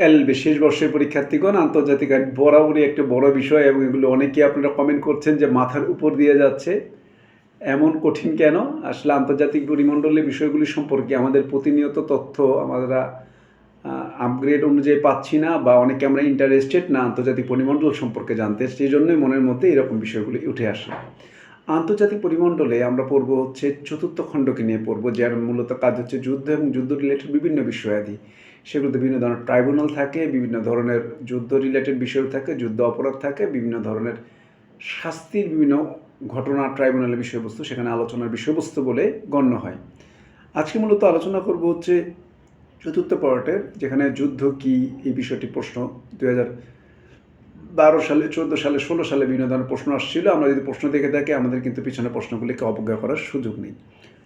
এল শেষ বর্ষের পরীক্ষার্থীগণ, আন্তর্জাতিক আইন বরাবরই একটা বড় বিষয় এবং এগুলো অনেকেই আপনারা কমেন্ট করছেন যে মাথার উপর দিয়ে যাচ্ছে। এমন কঠিন কেন? আসলে আন্তর্জাতিক পরিমণ্ডলের বিষয়গুলি সম্পর্কে আমাদের প্রতিনিয়ত তথ্য আমরা আপগ্রেড অনুযায়ী পাচ্ছি না বা অনেকে আমরা ইন্টারেস্টেড না আন্তর্জাতিক পরিমণ্ডল সম্পর্কে জানতে। সেই জন্যই মনের মধ্যে এরকম বিষয়গুলি উঠে আসে। আন্তর্জাতিক পরিমণ্ডলে আমরা পড়ব হচ্ছে চতুর্থ খণ্ডকে নিয়ে পড়ব, যার মূলত কাজ হচ্ছে যুদ্ধ এবং যুদ্ধ রিলেটেড বিভিন্ন বিষয়াদি। সেগুলোতে বিভিন্ন ধরনের ট্রাইব্যুনাল থাকে, বিভিন্ন ধরনের যুদ্ধ রিলেটেড বিষয় থাকে, যুদ্ধ অপরাধ থাকে, বিভিন্ন ধরনের শাস্তির বিভিন্ন ঘটনা ট্রাইব্যুনালের বিষয়বস্তু, সেখানে আলোচনার বিষয়বস্তু বলে গণ্য হয়। আজকে মূলত আলোচনা করব হচ্ছে চতুর্থ পার্টের, যেখানে যুদ্ধ কি, এই বিষয়টি প্রশ্ন। দু বারো সালে, চোদ্দ সালে, ষোলো সালে বিভিন্ন ধরনের প্রশ্ন আসছিল। আমরা যদি প্রশ্ন দেখে থাকি, আমাদের কিন্তু পিছনে প্রশ্নগুলিকে অবজ্ঞা করার সুযোগ নেই।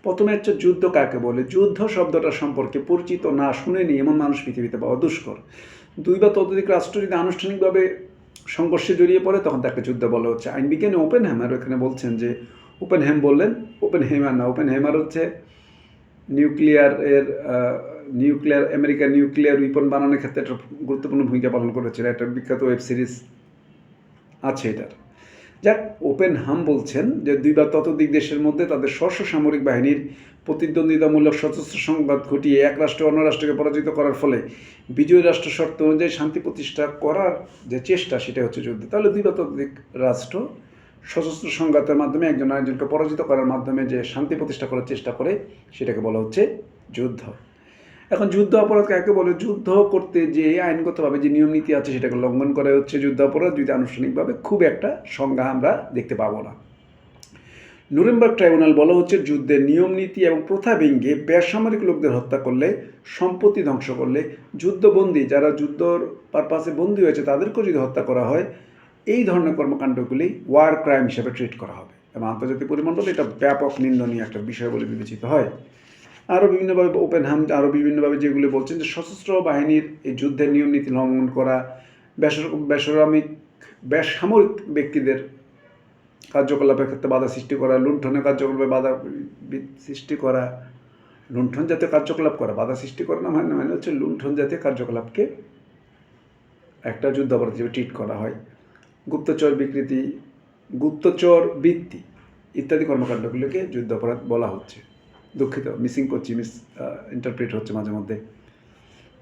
প্রথমে হচ্ছে যুদ্ধ কাকে বলে? যুদ্ধ শব্দটা সম্পর্কে পরিচিত না শুনেনি এমন মানুষ পৃথিবীতে পাওয়া দুষ্কর। দুই বা ততোধিক রাষ্ট্র যদি আনুষ্ঠানিকভাবে সংঘর্ষে জড়িয়ে পড়ে, তখন তাকে যুদ্ধ বলা হচ্ছে। আইন বিজ্ঞানী ওপেন হ্যামার এখানে বলছেন যে ওপেন হ্যাম বললেন ওপেন হেমার না ওপেন হ্যামার হচ্ছে নিউক্লিয়ার এর নিউক্লিয়ার, আমেরিকার নিউক্লিয়ার উইপন বানানোর ক্ষেত্রে একটা গুরুত্বপূর্ণ ভূমিকা পালন করেছিল একটা বিখ্যাত ওয়েব সিরিজ আছে এটার। যাক, ওপেন হাম বলছেন যে দুই বা ততোধিক দেশের মধ্যে তাদের স্বস্ব সামরিক বাহিনীর প্রতিদ্বন্দ্বিতামূলক সশস্ত্র সংঘাত ঘটিয়ে এক রাষ্ট্র অন্য রাষ্ট্রকে পরাজিত করার ফলে বিজয়ী রাষ্ট্র শর্ত অনুযায়ী শান্তি প্রতিষ্ঠা করার যে চেষ্টা সেটা হচ্ছে যুদ্ধ। তাহলে দুই বা ততোধিক রাষ্ট্র সশস্ত্র সংঘাতের মাধ্যমে একজন আরেকজনকে পরাজিত করার মাধ্যমে যে শান্তি প্রতিষ্ঠা করার চেষ্টা করে, সেটাকে বলা হচ্ছে যুদ্ধ। এখন যুদ্ধ অপরাধ কাকে বলে? যুদ্ধ করতে যে আইনগতভাবে যে নিয়ম নীতি আছে সেটাকে লঙ্ঘন করা হচ্ছে যুদ্ধ অপরাধ, যদি আনুষ্ঠানিকভাবে খুব একটা সংজ্ঞা আমরা দেখতে পাবো না। নুরেমবার্গ ট্রাইব্যুনাল বলা হচ্ছে যুদ্ধের নিয়ম নীতি এবং প্রথা ভেঙে বেসামরিক লোকদের হত্যা করলে, সম্পত্তি ধ্বংস করলে, যুদ্ধবন্দী যারা যুদ্ধর পারপাসে বন্দী হয়েছে তাদেরকেও যদি হত্যা করা হয়, এই ধরনের কর্মকাণ্ডগুলি ওয়ার ক্রাইম হিসেবে ট্রিট করা হবে। এবং আন্তর্জাতিক পরিমণ্ডলে এটা ব্যাপক নিন্দনীয় একটা বিষয় বলে বিবেচিত হয়। আরও বিভিন্নভাবে ওপেন হাম আরও বিভিন্নভাবে যেগুলো বলছেন যে সশস্ত্র বাহিনীর এই যুদ্ধের নিয়ম নীতি লঙ্ঘন করা, বেসর বেসামরিক বেসামরিক ব্যক্তিদের কার্যকলাপের ক্ষেত্রে বাধা সৃষ্টি করা, লুণ্ঠনের কার্যকলাপে বাধা সৃষ্টি করা, লুণ্ঠন জাতীয় কার্যকলাপ করা, বাধা সৃষ্টি করা না মানে মানে হচ্ছে লুণ্ঠন জাতীয় কার্যকলাপকে একটা যুদ্ধ অপরাধ হিসেবে ট্রিট করা হয়। গুপ্তচর বিকৃতি, গুপ্তচর বৃত্তি ইত্যাদি কর্মকাণ্ডগুলোকে যুদ্ধ অপরাধ বলা হচ্ছে। দুঃখিত মিসিং করছি মিস ইন্টারপ্রেট হচ্ছে মাঝে মধ্যে।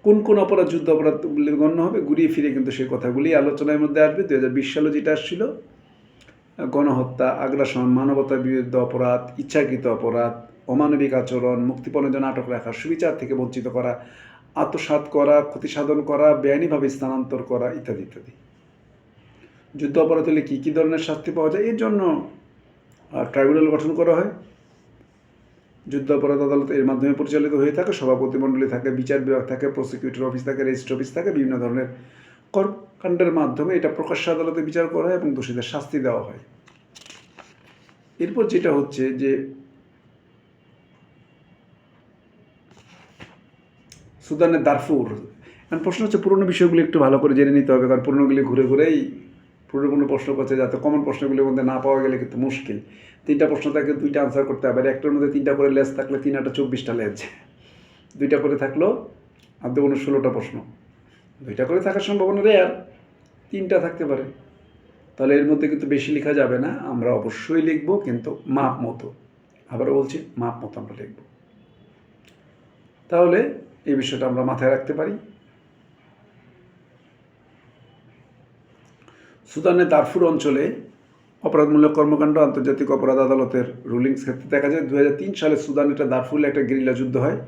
কোন কোন অপরাধ, যুদ্ধ অপরাধ গণ্য হবে? ঘুরিয়ে ফিরে কিন্তু সেই কথাগুলি আলোচনার মধ্যে আসবে। দু হাজার বিশ সালে যেটা আসছিল গণহত্যা, আগ্রাসন, মানবতার বিরুদ্ধে অপরাধ, ইচ্ছাকৃত অপরাধ, অমানবিক আচরণ, মুক্তিপণের জন্য আটক রাখা, সুবিচার থেকে বঞ্চিত করা, আত্মসাৎ করা, ক্ষতিসাধন করা, বেআইনিভাবে স্থানান্তর করা ইত্যাদি ইত্যাদি। যুদ্ধ অপরাধ হলে কী কী ধরনের শাস্তি পাওয়া যায়? এর জন্য ট্রাইব্যুনাল গঠন করা হয়। যুদ্ধ অপরাধ আদালত এর মাধ্যমে পরিচালিত হয়ে থাকে সভাপতিমণ্ডলী থাকে, বিচার বিভাগ থাকে প্রসিকিউটর অফিস থাকে রেজিস্ট্রি অফিস থাকে, বিভিন্ন ধরনের কর্মকাণ্ডের মাধ্যমে এটা প্রকাশ্য আদালতে বিচার করা হয় এবং দোষীদের শাস্তি দেওয়া হয়। এরপর যেটা হচ্ছে যে সুদানের দারফুর, এখন প্রশ্ন হচ্ছে পুরনো বিষয়গুলি একটু ভালো করে জেনে নিতে হবে, কারণ পুরনোগুলি ঘুরে ঘুরেই পুরনো কোনো প্রশ্ন করছে যাতে কমন প্রশ্নগুলির মধ্যে না পাওয়া গেলে কিন্তু মুশকিল। তিনটা প্রশ্ন থাকে দুইটা আনসার করতে হবে। আর একটার মধ্যে তিনটা করে লেস থাকলে তিন আটা চব্বিশটা লেজ দুইটা করে থাকল আধ কোনো ষোলোটা প্রশ্ন। দুইটা করে থাকার সম্ভাবনা রেয়ার তিনটা থাকতে পারে। তাহলে এর মধ্যে কিন্তু বেশি লেখা যাবে না। আমরা অবশ্যই লিখব, কিন্তু মাপ মতো। আবারও বলছি, মাপ মতো আমরা লিখব। তাহলে এই বিষয়টা আমরা মাথায় রাখতে পারি। সুদানের দারফুর অঞ্চলে অপরাধমূলক কর্মকাণ্ড আন্তর্জাতিক অপরাধ আদালতের রুলিংস ক্ষেত্রে দেখা যায় দু হাজার তিন সালে সুদান এটা দারফুরে একটা গেরিলা যুদ্ধ হয়।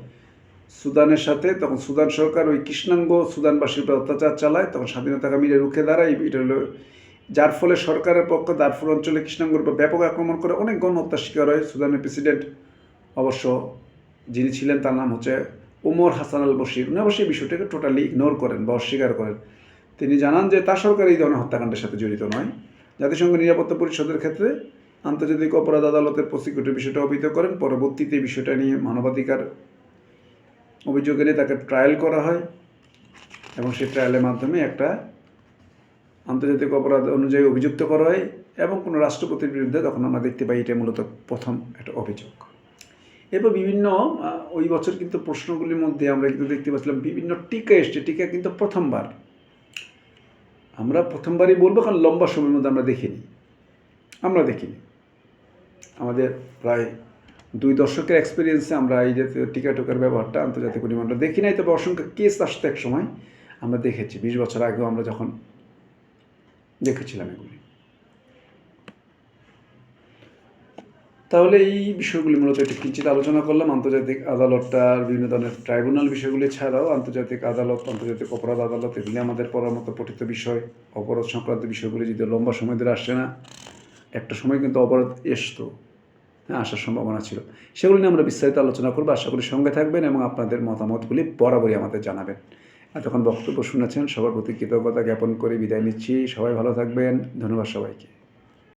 সুদানের সাথে তখন সুদান সরকার ওই কৃষ্ণাঙ্গ সুদানবাসীর উপর অত্যাচার চালায়, তখন স্বাধীনতাকামীরা রুখে দাঁড়ায়, এটা হলো যার ফলে সরকারের পক্ষ দারফুর অঞ্চলে কৃষ্ণাঙ্গর উপর ব্যাপক আক্রমণ করে অনেক গণহত্যার শিকার হয়। সুদানের প্রেসিডেন্ট অবশ্য যিনি ছিলেন তার নাম হচ্ছে ওমর হাসান আল বশির উনি অবশ্যই বিষয়টাকে টোটালি ইগনোর করেন বা অস্বীকার করেন। তিনি জানান যে তার সরকার এই ধরনের হত্যাকাণ্ডের সাথে জড়িত নয়। জাতিসংঘ নিরাপত্তা পরিষদের ক্ষেত্রে আন্তর্জাতিক অপরাধ আদালতের প্রসিকিউটর বিষয়টা অভিহিত করেন। পরবর্তীতে বিষয়টা নিয়ে মানবাধিকার অভিযোগ এনে তাকে ট্রায়াল করা হয় এবং সেই ট্রায়ালের মাধ্যমে একটা আন্তর্জাতিক অপরাধ অনুযায়ী অভিযুক্ত করা হয় এবং কোনো রাষ্ট্রপতির বিরুদ্ধে তখন আমরা দেখতে পাই এটা মূলত প্রথম একটা অভিযোগ। এরপর বিভিন্ন ওই বছর কিন্তু প্রশ্নগুলির মধ্যে আমরা কিন্তু দেখতে পাচ্ছিলাম বিভিন্ন টিকা এসছে। টিকা কিন্তু প্রথমবার। আমরা প্রথমবারই বলব, কারণ লম্বা সময়ের মধ্যে আমরা দেখিনি। আমরা দেখিনি। আমাদের প্রায় দুই দশকের এক্সপিরিয়েন্সে আমরা এই জাতীয় টিকা টোকার ব্যবহারটা আন্তর্জাতিক পরিমাণটা দেখি নাই, তবে অসংখ্য কেস আসতে এক সময়। আমরা দেখেছি, বিশ বছর আগেও আমরা যখন দেখেছিলাম এগুলি। তাহলে এই বিষয়গুলি মূলত একটু কিঞ্চিত আলোচনা করলাম। আন্তর্জাতিক আদালতটার বিভিন্ন ধরনের ট্রাইব্যুনাল বিষয়গুলি ছাড়াও আন্তর্জাতিক আদালত, আন্তর্জাতিক অপরাধ আদালত এগুলি আমাদের পড়ার মতো পঠিত বিষয়। অপরাধ সংক্রান্ত বিষয়গুলি যদি লম্বা সময় ধরে আসছে না, একটা সময় কিন্তু অপরাধ এসতো হ্যাঁ আসার সম্ভাবনা ছিল। সেগুলি নিয়ে আমরা বিস্তারিত আলোচনা করব। আশা করি সঙ্গে থাকবেন এবং আপনাদের মতামতগুলি বরাবরই আমাদের জানাবেন। এতক্ষণ বক্তব্য শুনেছেন, সবার প্রতি কৃতজ্ঞতা জ্ঞাপন করে বিদায় নিচ্ছি। সবাই ভালো থাকবেন। ধন্যবাদ সবাইকে।